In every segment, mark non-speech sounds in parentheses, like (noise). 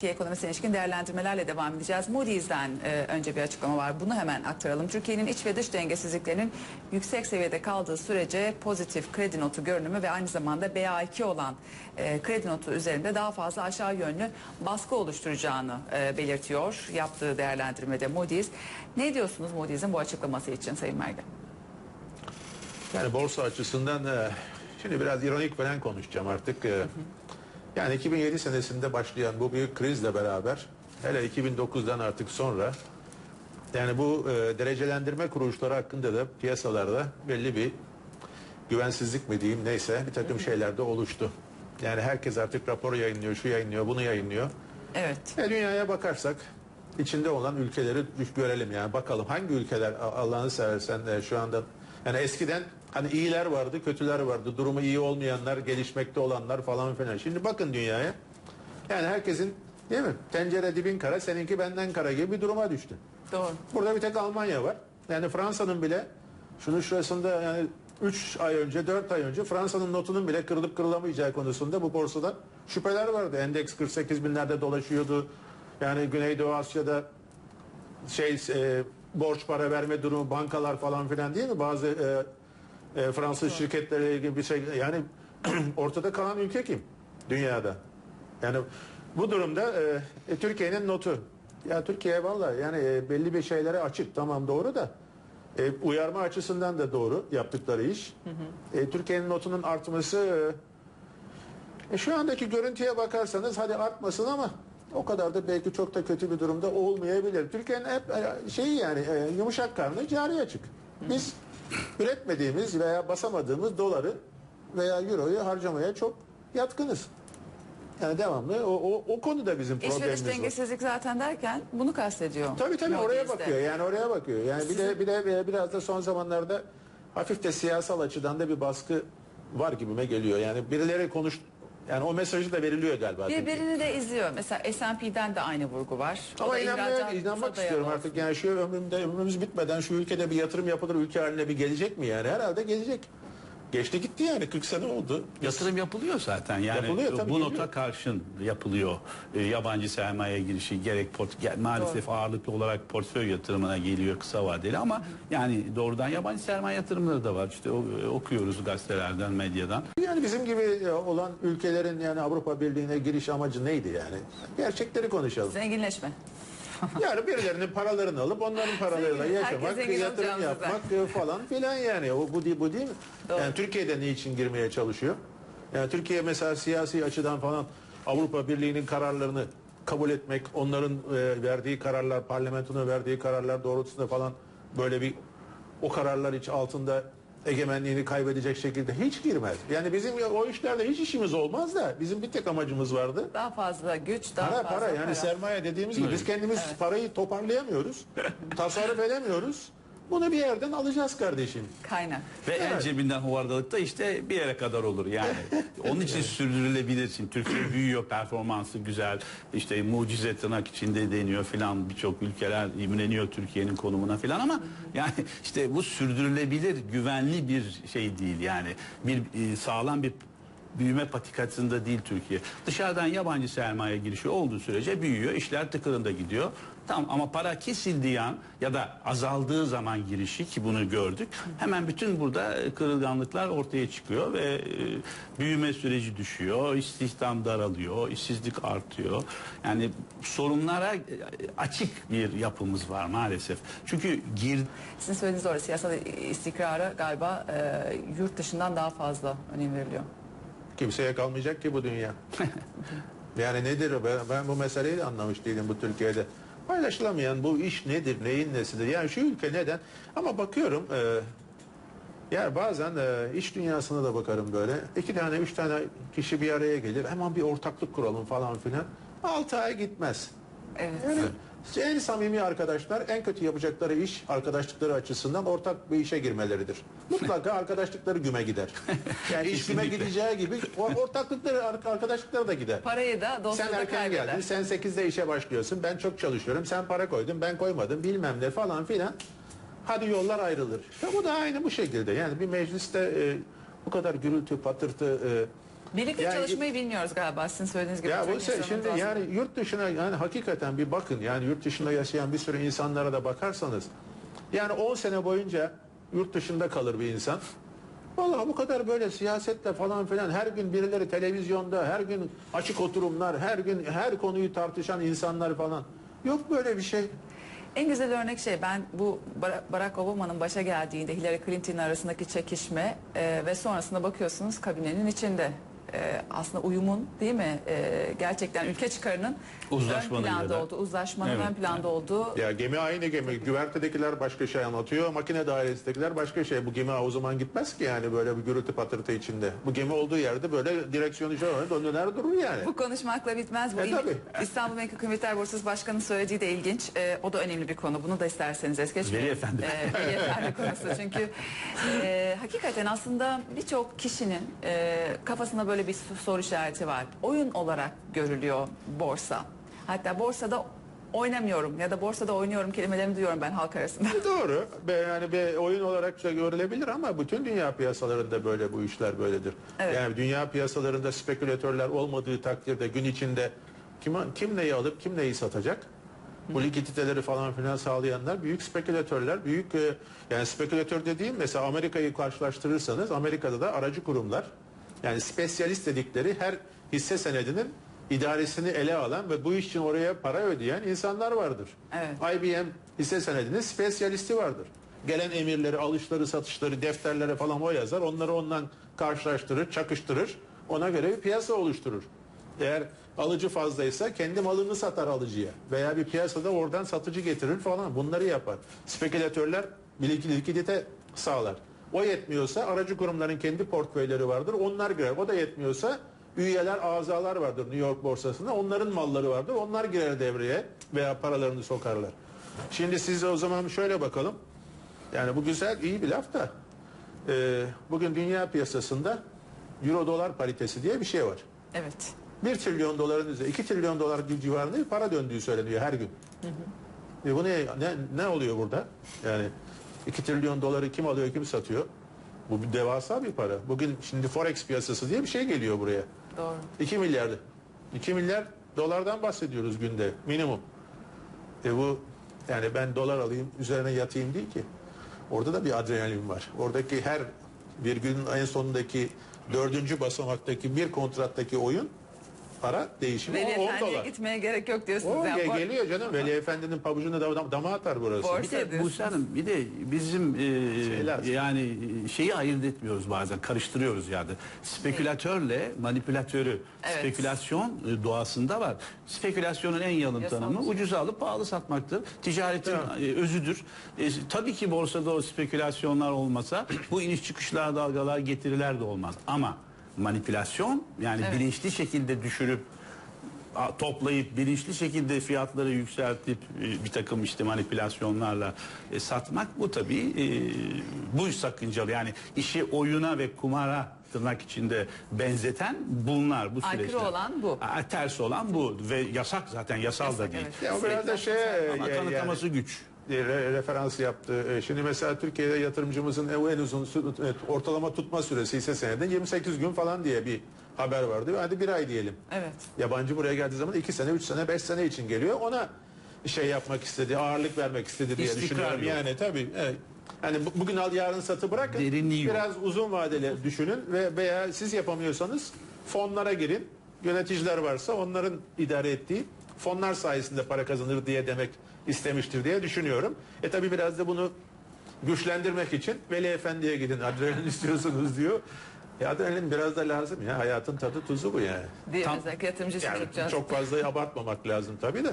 Türkiye ekonomisine ilişkin değerlendirmelerle devam edeceğiz. Moody's'den e, önce bir açıklama var. Bunu hemen aktaralım. Türkiye'nin iç ve dış dengesizliklerinin yüksek seviyede kaldığı sürece pozitif kredi notu görünümü ve aynı zamanda BA2 olan e, kredi notu üzerinde daha fazla aşağı yönlü baskı oluşturacağını e, belirtiyor. Yaptığı değerlendirmede Moody's. Ne diyorsunuz Moody's'in bu açıklaması için Sayın Mergen? Yani borsa açısından e, şimdi biraz ironik falan konuşacağım artık. E, Yani 2007 senesinde başlayan bu büyük krizle beraber hele 2009'dan artık sonra yani bu e, derecelendirme kuruluşları hakkında da piyasalarda belli bir güvensizlik mi diyeyim neyse bir takım şeyler de oluştu. Yani herkes artık rapor yayınlıyor, şu yayınlıyor, bunu yayınlıyor. Evet. E, dünyaya bakarsak içinde olan ülkeleri görelim yani bakalım hangi ülkeler Allah'ını seversen e, şu anda yani eskiden hani iyiler vardı kötüler vardı durumu iyi olmayanlar gelişmekte olanlar falan filan şimdi bakın dünyaya yani herkesin değil mi tencere dibin kara seninki benden kara gibi bir duruma düştü. Doğru. Burada bir tek Almanya var. Yani Fransa'nın bile şunun şurasında yani 3 ay önce 4 ay önce Fransa'nın notunun bile kırılıp kırılamayacağı konusunda bu borsada şüpheler vardı. Endeks 48 binlerde dolaşıyordu. Yani Güneydoğu Asya'da şey e, borç para verme durumu bankalar falan filan değil mi? Bazı e, e, Fransız şirketleriyle ilgili bir şey yani (clears throat) ortada kalan ülke kim dünyada? Yani bu durumda e, e, Türkiye'nin notu ya Türkiye vallahi yani e, belli bir şeylere açık tamam doğru da e, uyarma açısından da doğru yaptıkları iş. E, Türkiye'nin notunun artması e, e, şu andaki görüntüye bakarsanız hadi artmasın ama o kadar da belki çok da kötü bir durumda olmayabilir. Türkiye'nin hep e, şeyi yani yumuşak karnı cari açık. Biz üretmediğimiz veya basamadığımız doları veya euroyu harcamaya çok yatkınız. Yani devamlı o, o, o konuda bizim problemimiz var. dengesizlik zaten derken bunu kastediyor. Tabii tabii oraya Moody's'de. bakıyor. Yani oraya bakıyor. Yani bir de bir de biraz da son zamanlarda hafif de siyasal açıdan da bir baskı var gibime geliyor. Yani birileri konuş yani o mesajı da veriliyor galiba. Birbirini de izliyor. Mesela S&P'den de aynı vurgu var. O Ama da inanmaya, inanmak istiyorum olsun. artık. Yani şu ömrümde ömrümüz bitmeden şu ülkede bir yatırım yapılır ülke haline bir gelecek mi yani? Herhalde gelecek. Geçti gitti yani 40 sene oldu. Yatırım yapılıyor zaten. Yani Yapılıyor, tabii, bu geliyor. nota karşın yapılıyor. E, yabancı sermaye girişi gerek port maalesef ağırlıklı olarak portföy yatırımına geliyor kısa vadeli ama yani doğrudan yabancı sermaye yatırımları da var. İşte o- e, okuyoruz gazetelerden, medyadan. Yani bizim gibi e, olan ülkelerin yani Avrupa Birliği'ne giriş amacı neydi yani? Gerçekleri konuşalım. Zenginleşme. (laughs) Yani birilerinin paralarını alıp onların paralarıyla yaşamak, yatırım yapmak falan filan yani. O bu değil, bu değil mi? Doğru. Yani Türkiye'de ne için girmeye çalışıyor? Yani Türkiye mesela siyasi açıdan falan Avrupa Birliği'nin kararlarını kabul etmek, onların e, verdiği kararlar, parlamentonun verdiği kararlar doğrultusunda falan böyle bir o kararlar hiç altında egemenliğini kaybedecek şekilde hiç girmez. Yani bizim o işlerde hiç işimiz olmaz da bizim bir tek amacımız vardı. Daha fazla güç, daha Para fazla para yani sermaye dediğimiz gibi biz kendimiz parayı toparlayamıyoruz. tasarruf edemiyoruz. Bunu bir yerden alacağız kardeşim. kaynak. Ve el Evet. cebinden hovardalık da işte bir yere kadar olur yani. (laughs) Onun için sürdürülebilir. Şimdi Türkiye büyüyor, performansı güzel. İşte mucize tırnak içinde deniyor filan. Birçok ülkeler imreniyor Türkiye'nin konumuna filan ama yani işte bu sürdürülebilir, güvenli bir şey değil yani. Bir e, sağlam bir büyüme patikasında değil Türkiye. Dışarıdan yabancı sermaye girişi olduğu sürece büyüyor. işler tıkırında gidiyor. Tamam ama para kesildiği an ya da azaldığı zaman girişi ki bunu gördük. Hemen bütün burada e, kırılganlıklar ortaya çıkıyor ve e, büyüme süreci düşüyor. istihdam daralıyor, işsizlik artıyor. Yani sorunlara e, açık bir yapımız var maalesef. Çünkü gir Sizin söylediğiniz doğru. Siyasal istikrara galiba e, yurt dışından daha fazla önem veriliyor. Kimseye kalmayacak ki bu dünya. (laughs) yani nedir o? ben, ben bu meseleyi de anlamış değilim bu Türkiye'de. Paylaşılamayan bu iş nedir, neyin nesidir? Yani şu ülke neden? Ama bakıyorum e, yani bazen e, iş dünyasına da bakarım böyle. İki tane, üç tane kişi bir araya gelir. Hemen bir ortaklık kuralım falan filan. Altı ay gitmez. Evet. Yani en samimi arkadaşlar en kötü yapacakları iş arkadaşlıkları açısından ortak bir işe girmeleridir. Mutlaka (laughs) arkadaşlıkları güme gider. (laughs) Yani iş güme gideceği gibi o ortaklıkları ar- arkadaşlıkları da gider. Parayı da dostluğu Sen da erken kaybeder. geldin, sen 8'de işe başlıyorsun, ben çok çalışıyorum, sen para koydun, ben koymadım, bilmem ne falan filan. Hadi yollar ayrılır. İşte bu da aynı bu şekilde. Yani bir mecliste e, bu kadar gürültü, patırtı, e, Birlikte Yani- çalışmayı bilmiyoruz galiba sizin söylediğiniz gibi. Ya bu şimdi sorunumuz yani yurt dışına yani hakikaten bir bakın yani yurt dışında yaşayan bir sürü insanlara da bakarsanız yani 10 sene boyunca yurt dışında kalır bir insan. Vallahi bu kadar böyle siyasetle falan filan her gün birileri televizyonda, her gün açık oturumlar, her gün her konuyu tartışan insanlar falan. Yok böyle bir şey. En güzel örnek şey ben bu Bar- Barack Obama'nın başa geldiğinde Hillary Clinton arasındaki çekişme e, ve sonrasında bakıyorsunuz kabinenin içinde e, aslında uyumun değil mi e, gerçekten ülke çıkarının ön Uzlaşmanın ya planda da. olduğu, uzlaşmanın Evet. ön planda olduğu Ya gemi aynı gemi. Güvertedekiler başka şey anlatıyor. Makine dairesindekiler başka şey. Bu gemi o zaman gitmez ki yani böyle bir gürültü patırtı içinde. Bu gemi olduğu yerde böyle direksiyonu şöyle döner durur yani. Bu konuşmakla bitmez. Bu E, il- tabii. İstanbul Menkul Kıymetler Borsası Başkanı'nın söylediği de ilginç. E, o da önemli bir konu. Bunu da isterseniz es geçmeyin. Veli Efendi. E, Veli Efendi (laughs) konusu. Çünkü e, hakikaten aslında birçok kişinin e, kafasında böyle bir soru işareti var. Oyun olarak görülüyor borsa. Hatta borsada oynamıyorum ya da borsada oynuyorum kelimelerini duyuyorum ben halk arasında. (laughs) Doğru. Be, yani bir oyun olarak da görülebilir ama bütün dünya piyasalarında böyle bu işler böyledir. Evet. Yani dünya piyasalarında spekülatörler olmadığı takdirde gün içinde kim, kim neyi alıp kim neyi satacak? Bu likiditeleri falan filan sağlayanlar büyük spekülatörler, büyük e, yani spekülatör dediğim mesela Amerika'yı karşılaştırırsanız Amerika'da da aracı kurumlar yani spesyalist dedikleri her hisse senedinin idaresini ele alan ve bu iş için oraya para ödeyen insanlar vardır. Evet. IBM hisse senedinin spesyalisti vardır. Gelen emirleri, alışları, satışları, defterlere falan o yazar. Onları ondan karşılaştırır, çakıştırır. Ona göre bir piyasa oluşturur. Eğer alıcı fazlaysa kendi malını satar alıcıya. Veya bir piyasada oradan satıcı getirir falan. Bunları yapar. Spekülatörler likidite sağlar. O yetmiyorsa aracı kurumların kendi portföyleri vardır. Onlar girer. O da yetmiyorsa üyeler, azalar vardır New York borsasında. Onların malları vardır. Onlar girer devreye veya paralarını sokarlar. Şimdi siz o zaman şöyle bakalım. Yani bu güzel, iyi bir laf da. Ee, bugün dünya piyasasında euro dolar paritesi diye bir şey var. Evet. 1 trilyon doların üzerinde 2 trilyon dolar civarında bir para döndüğü söyleniyor her gün. E bu ne, ne, ne oluyor burada? Yani 2 trilyon doları kim alıyor kim satıyor? Bu bir devasa bir para. Bugün şimdi forex piyasası diye bir şey geliyor buraya. Doğru. 2 milyar 2 milyar dolardan bahsediyoruz günde minimum. E bu yani ben dolar alayım üzerine yatayım değil ki. Orada da bir adrenalin var. Oradaki her virgülün en sonundaki dördüncü basamaktaki bir kontrattaki oyun para değişimi Veli 10 Efendi'ye dolar. gitmeye gerek yok diyorsunuz. O Yani bor- geliyor canım. Veli Efendi'nin pabucunu da dama atar burası. Borsa Bir de. Buse Hanım bir de bizim e, yani şeyi ayırt etmiyoruz bazen karıştırıyoruz yani. Spekülatörle manipülatörü. Evet. Spekülasyon e, doğasında var. Spekülasyonun en yalın Yasal tanımı bir şey. ucuza alıp pahalı satmaktır. Ticaretin e, özüdür. E, tabii ki borsada o spekülasyonlar olmasa bu iniş çıkışlar dalgalar getiriler de olmaz. Ama manipülasyon yani Evet. bilinçli şekilde düşürüp toplayıp bilinçli şekilde fiyatları yükseltip e, bir takım işte manipülasyonlarla e, satmak bu tabii e, bu sakıncalı yani işi oyuna ve kumara tırnak içinde benzeten bunlar bu Aykırı süreçler. olan bu. A- Ters olan bu ve yasak zaten yasal da Yasak, değil. evet. Ya o biraz da şey Ama e, yani- kanıtlaması güç. E, re- referans yaptı. E, Şimdi mesela Türkiye'de yatırımcımızın en uzun evet, ortalama tutma süresi ise senede 28 gün falan diye bir haber vardı. Hadi bir ay diyelim. Evet. Yabancı buraya geldiği zaman 2 sene, 3 sene, 5 sene için geliyor. Ona şey yapmak istedi, ağırlık vermek istedi diye İstikrar düşünüyorum. yok. Yani tabii. Evet. Yani bu- bugün al yarın satı bırakın. Derinliği yok. Biraz uzun vadeli düşünün ve veya siz yapamıyorsanız fonlara girin. Yöneticiler varsa onların idare ettiği fonlar sayesinde para kazanır diye demek istemiştir diye düşünüyorum. E tabii biraz da bunu güçlendirmek için Veli Efendi'ye gidin adrenalin (laughs) istiyorsunuz diyor. E adrenalin biraz da lazım ya hayatın tadı tuzu bu yani. Değil Tam- için Yani çok fazla abartmamak lazım tabii de.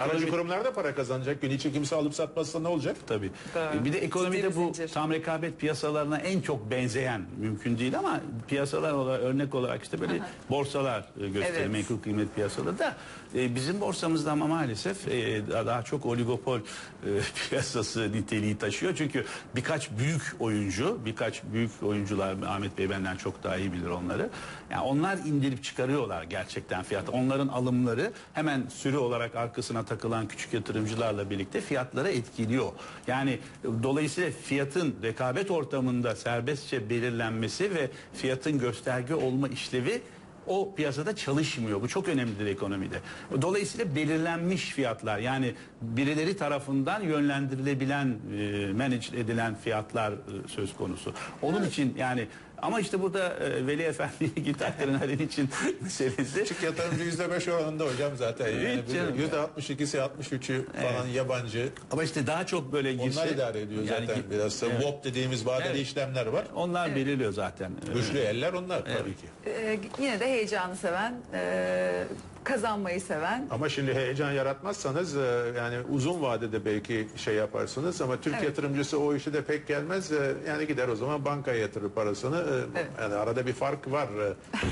Aracı kurumlar da para kazanacak. Gün içi kimse alıp satmazsa ne olacak? Tabii. Doğru. Bir de ekonomide bu zincir. tam rekabet piyasalarına en çok benzeyen mümkün değil ama piyasalar olarak örnek olarak işte böyle borsalar e, gösterir Evet. menkul kıymet piyasaları da e, bizim borsamızda ama maalesef e, daha çok oligopol e, (laughs) piyasası niteliği taşıyor. Çünkü birkaç büyük oyuncu, birkaç büyük oyuncular Ahmet Bey benden çok daha iyi bilir onları. Yani onlar indirip çıkarıyorlar gerçekten fiyatı. Onların alımları hemen sürü olarak arkasına arkasına takılan küçük yatırımcılarla birlikte fiyatları etkiliyor. Yani dolayısıyla fiyatın rekabet ortamında serbestçe belirlenmesi ve fiyatın gösterge olma işlevi o piyasada çalışmıyor. Bu çok önemlidir ekonomide. Dolayısıyla belirlenmiş fiyatlar yani birileri tarafından yönlendirilebilen, e, manage edilen fiyatlar e, söz konusu. Onun için yani ama işte burada e, Veli Efendi'ye git Akdeniz için (laughs) meselesi. Küçük yatırımcı %5 oranında hocam zaten. Yani Hiç canım. %62'si 63'ü falan yabancı. Ama işte daha çok böyle girse... Onlar idare ediyor Yani zaten gi- biraz. da Evet. WOP dediğimiz vadeli Evet. işlemler var. Onlar belirliyor zaten. Güçlü eller onlar tabii ki. Ee, yine de heyecanı seven, e, kazanmayı seven. Ama şimdi heyecan yaratmazsanız e, yani uzun vadede belki şey yaparsınız ama Türk Evet. yatırımcısı o işi de pek gelmez. E, Yani gider o zaman bankaya yatırır parasını. E, Evet. Yani arada bir fark var.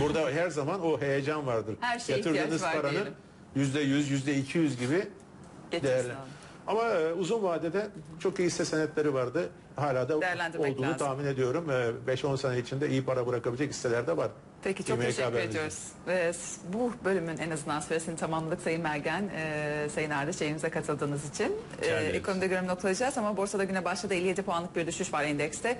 Burada her zaman o heyecan vardır. Her şeye Yatırdığınız var paranın yüzde yüz, yüzde iki yüz gibi değerli. Ama uzun vadede çok iyi hisse senetleri vardı. Hala da olduğunu lazım. tahmin ediyorum. E, 5-10 sene içinde iyi para bırakabilecek hisseler de var. Peki çok İMK teşekkür ediyoruz. S- bu bölümün en azından süresini tamamladık Sayın Mergen, e, Sayın Ardıç yayınımıza katıldığınız için. E, ekonomide görünüm noktalayacağız ama borsada güne başladı 57 puanlık bir düşüş var endekste.